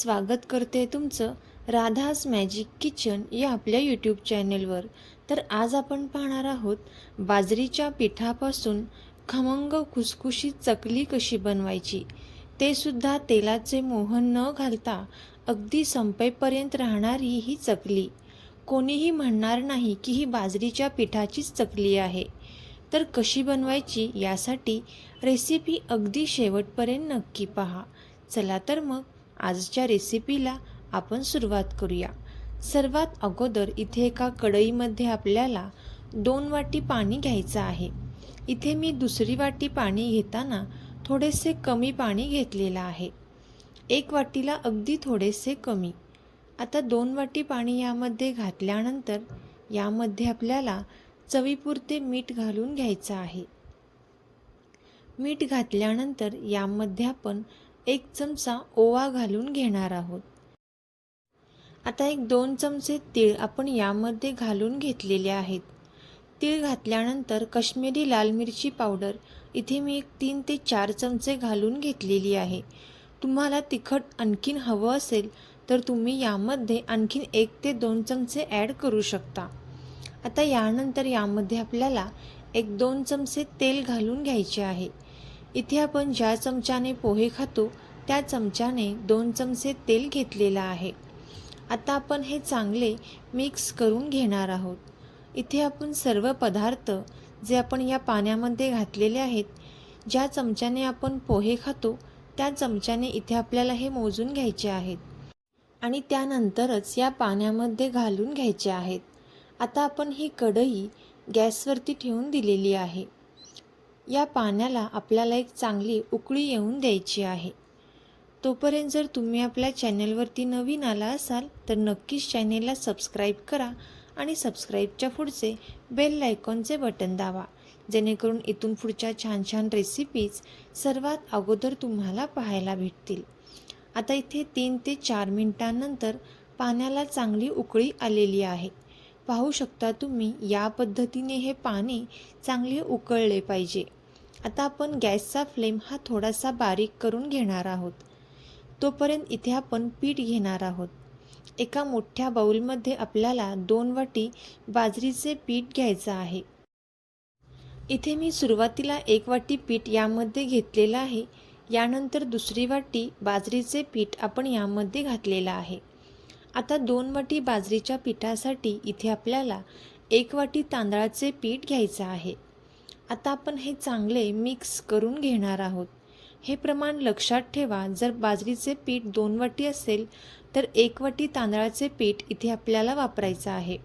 स्वागत करते तुमचं राधास मॅजिक किचन या आपल्या यूट्यूब चॅनेलवर तर आज आपण पाहणार आहोत बाजरीच्या पिठापासून खमंग खुसखुशीत चकली कशी बनवायची? ते सुद्धा तेलाचे मोहन न घालता अगदी संपेपर्यंत राहणारी ही चकली. कोणीही म्हणणार नाही की ही बाजरीच्या पिठाचीच चकली आहे. तर कशी बनवायची यासाठी रेसिपी अगदी शेवटपर्यंत नक्की पहा. चला तर मग आजच्या रेसिपीला आपण सुरुवात करूया. सर्वात अगोदर इथे एका कढईमध्ये आपल्याला दोन वाटी पाणी घ्यायचं आहे. इथे मी दुसरी वाटी पाणी घेताना थोडेसे कमी पाणी घेतलेलं आहे. एक वाटीला अगदी थोडेसे कमी. आता दोन वाटी पाणी यामध्ये घातल्यानंतर यामध्ये आपल्याला चवीपुरते मीठ घालून घ्यायचं आहे. मीठ घातल्यानंतर यामध्ये आपण एक चमचा ओवा घालून घेणार आहोत. आता एक दोन चमचे तीळ आपण यामध्ये घालून घेतलेले आहेत. तीळ घातल्यानंतर काश्मीरी लाल मिरची पावडर इथे मी एक तीन ते चार चमचे घालून घेतलेली आहे. तुम्हाला तिखट आणखीन हवं असेल तर तुम्ही यामध्ये आणखीन एक ते दोन चमचे ॲड करू शकता. आता यानंतर यामध्ये आपल्याला एक दोन चमचे तेल घालून घ्यायचे आहे. इथे आपण ज्या चमच्याने पोहे खातो त्या चमच्याने दोन चमचे तेल घेतलेलं आहे. आता आपण हे चांगले मिक्स करून घेणार आहोत. इथे आपण सर्व पदार्थ जे आपण या पाण्यामध्ये घातलेले आहेत ज्या चमच्याने आपण पोहे खातो त्या चमच्याने इथे आपल्याला हे मोजून घ्यायचे आहेत. आणि त्यानंतरच या पाण्यामध्ये घालून घ्यायचे आहेत. आता आपण ही कढई गॅसवरती ठेवून दिलेली आहे. या पाण्याला आपल्याला एक चांगली उकळी येऊन द्यायची आहे. तोपर्यंत जर तुम्ही आपल्या चॅनेलवरती नवीन आला असाल तर नक्कीच चॅनेलला सबस्क्राईब करा आणि सबस्क्राईबच्या पुढचे बेल लायकॉनचे बटन दाबा. जेणेकरून इथून पुढच्या छान छान रेसिपीज सर्वात अगोदर तुम्हाला पाहायला भेटतील. आता इथे तीन ते चार मिनटानंतर पाण्याला चांगली उकळी आलेली आहे. पाहू शकता तुम्ही या पद्धतीने हे पाणी चांगले उकळले पाहिजे. आता आपण गॅसचा फ्लेम हा थोडासा बारीक करून घेणार आहोत. तोपर्यंत इथे आपण पीठ घेणार आहोत. एका मोठ्या बाऊलमध्ये आपल्याला दोन वाटी बाजरीचे पीठ घ्यायचं आहे. इथे मी सुरुवातीला एक वाटी पीठ यामध्ये घेतलेलं आहे. यानंतर दुसरी वाटी बाजरीचे पीठ आपण यामध्ये घातलेलं आहे. आता दोन वाटी बाजरीच्या पिठासाठी इथे आपल्याला एक वाटी तांदळाचे पीठ घ्यायचं आहे. आता आपण हे चांगले मिक्स करून घेणार आहोत. हे प्रमाण लक्षात ठेवा जर बाजरीचे पीठ दोन वाटी असेल तर एक वाटी तांदळाचे पीठ इथे आपल्याला वापरायचं आहे.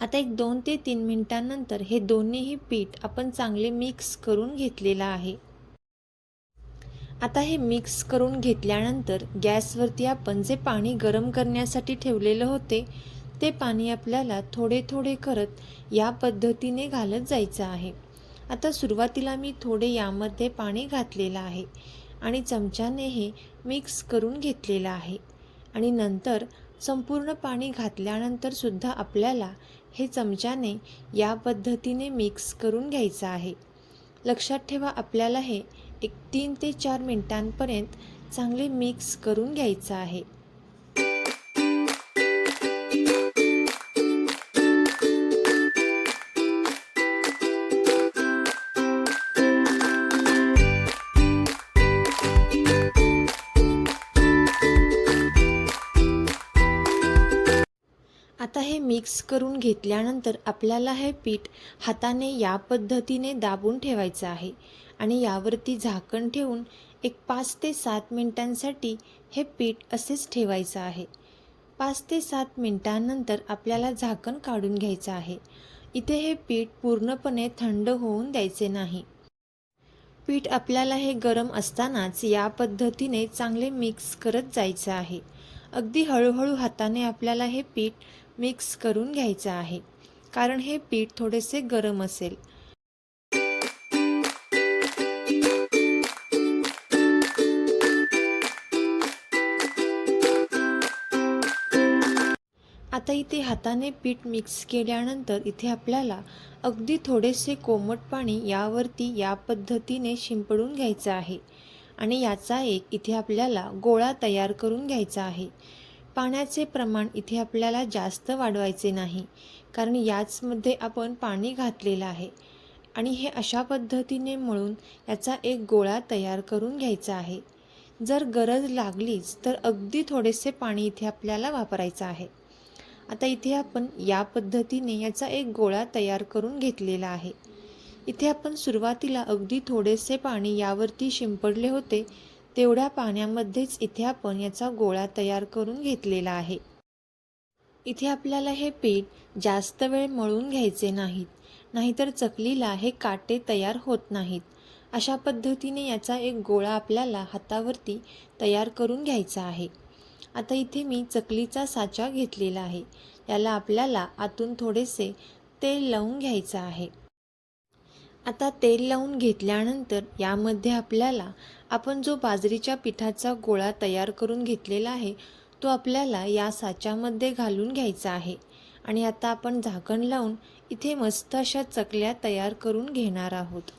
आता एक दोन ते तीन मिनिटांनंतर हे दोन्हीही पीठ आपण चांगले मिक्स करून घेतलेलं आहे. आता हे मिक्स करून घेतल्यानंतर गॅसवरती आपण जे पाणी गरम करण्यासाठी ठेवलेलं होते ते पाणी आपल्याला थोडे थोडे करत या पद्धतीने घालत जायचं आहे. आता सुरुवातीला मी थोडे यामध्ये पाणी घातलेलं आहे आणि चमच्याने हे मिक्स करून घेतलेलं आहे आणि नंतर संपूर्ण पाणी घातल्यानंतर सुद्धा आपल्याला हे चमच्याने या पद्धतीने मिक्स करून घ्यायचं आहे. लक्षात ठेवा आपल्याला हे एक तीन ते चार मिनटांपर्यंत चांगले मिक्स करून घ्यायचं आहे. मिक्स करून घेतल्यानंतर आपल्याला हे पीठ हाताने या पद्धतीने दाबून ठेवायचं आहे आणि यावरती झाकण ठेवून एक पाच ते सात मिनिटांसाठी हे पीठ असेच ठेवायचं आहे. पाच ते सात मिनिटांनंतर आपल्याला झाकण काढून घ्यायचं आहे. इथे हे पीठ पूर्णपणे थंड होऊन द्यायचे नाही. पीठ आपल्याला हे गरम असतानाच या पद्धतीने चांगले मिक्स करत जायचं आहे. अगदी हळूहळू हाताने आपल्याला हे पीठ मिक्स करून घ्यायचं आहे. कारण हे पीठ थोडेसे गरम असेल. आता इथे हाताने पीठ मिक्स केल्यानंतर इथे आपल्याला अगदी थोडेसे कोमट पाणी यावरती या पद्धतीने शिंपडून घ्यायचं आहे. आणि याचा एक इथे आपल्याला गोळा तयार करून घ्यायचा आहे. पाण्याचे प्रमाण इथे आपल्याला जास्त वाढवायचे नाही कारण याचमध्ये आपण पाणी घातलेलं आहे. आणि हे अशा पद्धतीने मळून याचा एक गोळा तयार करून घ्यायचा आहे. जर गरज लागलीच तर अगदी थोडेसे पाणी इथे आपल्याला वापरायचं आहे. आता इथे आपण या पद्धतीने याचा एक गोळा तयार करून घेतलेला आहे. इथे आपण सुरुवातीला अगदी थोडेसे पाणी यावरती शिंपडले होते तेवढ्या पाण्यामध्येच इथे आपण याचा गोळा तयार करून घेतलेला आहे. इथे आपल्याला हे पीठ जास्त वेळ मळून घ्यायचे नाहीत नाहीतर चकलीला हे काटे तयार होत नाहीत. अशा पद्धतीने याचा एक गोळा आपल्याला हातावरती तयार करून घ्यायचा आहे. आता इथे मी चकलीचा साचा घेतलेला आहे. याला आपल्याला आतून थोडेसे तेल लावून घ्यायचं आहे. आता तेल लावून घेतल्यानंतर यामध्ये आपल्याला आपण जो बाजरीच्या पिठाचा गोळा तयार करून घेतलेला आहे तो आपल्याला या साच्यामध्ये घालून घ्यायचा आहे. आणि आता आपण झाकण लावून इथे मस्त अशा चकल्या तयार करून घेणार आहोत.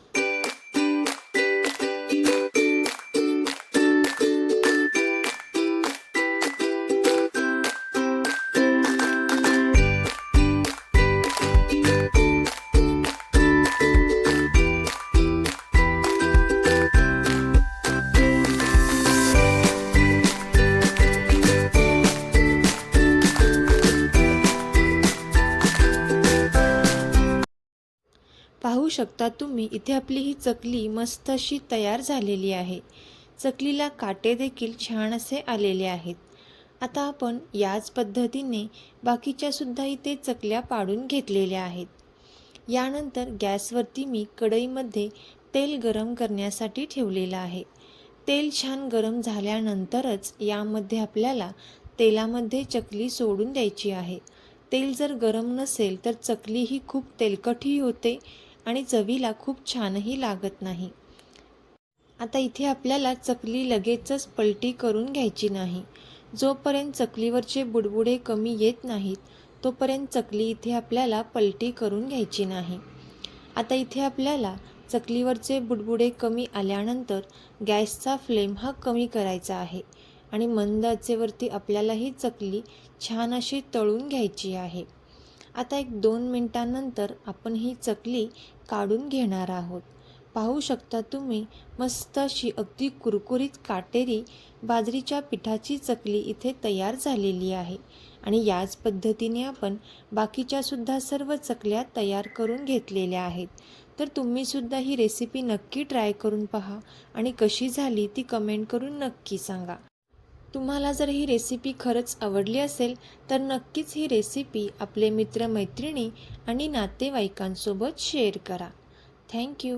पाहू शकता तुम्ही इथे आपली ही चकली मस्त अशी तयार झालेली आहे. चकलीला काटे देखील छान असे आलेले आहेत. आता आपण याच पद्धतीने बाकीच्या सुद्धा इथे चकल्या पाडून घेतलेल्या आहेत. यानंतर गॅसवरती मी कढईमध्ये तेल गरम करण्यासाठी ठेवलेलं आहे. तेल छान गरम झाल्यानंतरच यामध्ये आपल्याला तेलामध्ये चकली सोडून द्यायची आहे. तेल जर गरम नसेल तर चकली ही खूप तेलकटही होते आणि चवीला खूप छानही लागत नाही. आता इथे आपल्याला चकली लगेचच पलटी करून घ्यायची नाही. जोपर्यंत चकलीवरचे बुडबुडे कमी येत नाहीत तोपर्यंत चकली इथे आपल्याला पलटी करून घ्यायची नाही. आता इथे आपल्याला चकलीवरचे बुडबुडे कमी आल्यानंतर गॅसचा फ्लेम हा कमी करायचा आहे आणि मंद आचेवरती आपल्याला ही चकली छान अशी तळून घ्यायची आहे. आता एक दोन मिनटानंतर आपण ही चकली काढून घेणार आहोत. पाहू शकता तुम्ही मस्त अशी अगदी कुरकुरीत काटेरी बाजरीच्या पिठाची चकली इथे तयार झालेली आहे आणि याच पद्धतीने आपण बाकीच्यासुद्धा सर्व चकल्या तयार करून घेतलेल्या आहेत. तर तुम्हीसुद्धा ही रेसिपी नक्की ट्राय करून पहा आणि कशी झाली ती कमेंट करून नक्की सांगा. तुम्हाला जर ही रेसिपी खरंच आवडली असेल तर नक्कीच ही रेसिपी आपले मित्रमैत्रिणी आणि नातेवाईकांसोबत शेअर करा. थँक्यू